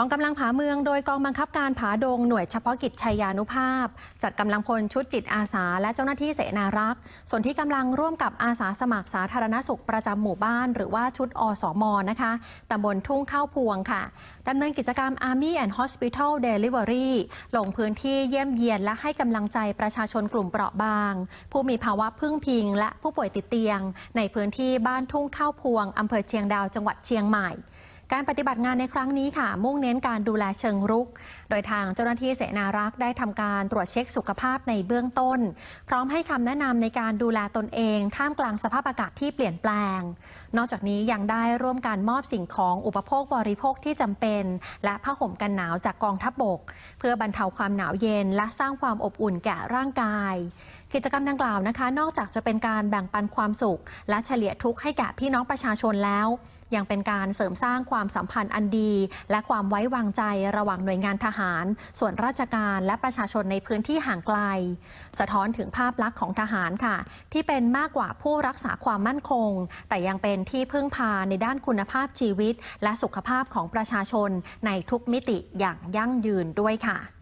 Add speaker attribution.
Speaker 1: องกำลังผาเมืองโดยกองบังคับการผาดงหน่วยเฉพาะกิจชัยยานุภาพ จัดกำลังพลชุดจิตอาสา และเจ้าหน้าที่เสนารักษ์ส่วนที่กำลังร่วมกับอาสาสมัครสาธารณสุขประจำหมู่บ้าน หรือว่าชุดอสมนะคะตำบลทุ่งข้าวพวงค่ะดำเนินกิจกรรม Army and Hospital Delivery ลงพื้นที่เยี่ยมเยียนและให้กำลังใจประชาชนกลุ่มเปราะบาง ผู้มีภาวะพึ่งพิง และผู้ป่วยติดเตียง ในพื้นที่บ้านทุ่งข้าวพวงอำเภอเชียงดาวจังหวัดเชียงใหม่ การปฏิบัติงานในครั้งนี้ค่ะ มุ่งเน้นการดูแลเชิงรุก โดยทางเจ้าหน้าที่เสนารักษ์ได้ทำการตรวจเช็คสุขภาพในเบื้องต้น พร้อมให้คำแนะนำในการดูแลตนเอง ท่ามกลางสภาพอากาศที่เปลี่ยนแปลง นอกจากนี้ยังได้ร่วมการมอบสิ่งของอุปโภคบริโภคที่จำเป็น และผ้าห่มกันหนาวจากกองทัพบบก เพื่อบรรเทาความหนาวเย็นและสร้างความอบอุ่นแก่ร่างกาย กิจกรรมดังกล่าวนะคะ นอกจากจะเป็นการแบ่งปันความสุข และเฉลี่ยทุกข์ให้แก่พี่น้องประชาชนแล้ว ยังเป็นการเสริมสร้างความสัมพันธ์อันดี และความไว้วางใจระหว่างหน่วยงานทหาร ส่วนราชการและประชาชนในพื้นที่ห่างไกล สะท้อนถึงภาพลักษณ์ของทหารค่ะ ที่เป็นมากกว่าผู้รักษาความมั่นคง แต่ยังเป็นที่พึ่งพาในด้านคุณภาพชีวิต และสุขภาพของประชาชนในทุกมิติอย่างยั่งยืนด้วยค่ะ